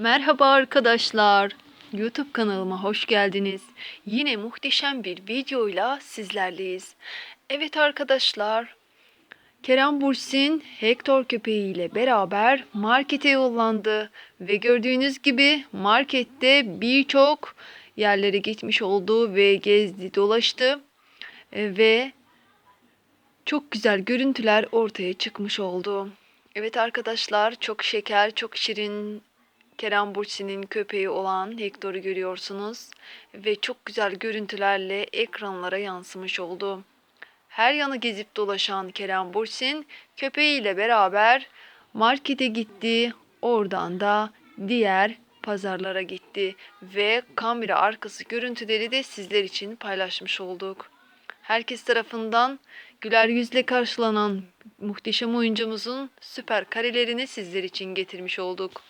Merhaba arkadaşlar. YouTube kanalıma hoş geldiniz. Yine muhteşem bir videoyla sizlerleyiz. Evet arkadaşlar. Kerem Bursin Hector köpeğiyle beraber markete yollandı ve gördüğünüz gibi markette birçok yerlere gitmiş oldu ve gezdi, dolaştı E, ve çok güzel görüntüler ortaya çıkmış oldu. Evet arkadaşlar çok şeker, çok şirin Kerem Bursi'nin köpeği olan Hector'u görüyorsunuz ve çok güzel görüntülerle ekranlara yansımış oldu. Her yanı gezip dolaşan Kerem Bursin köpeğiyle beraber markete gitti. Oradan da diğer pazarlara gitti ve kamera arkası görüntüleri de sizler için paylaşmış olduk. Herkes tarafından güler yüzle karşılanan muhteşem oyuncumuzun süper karelerini sizler için getirmiş olduk.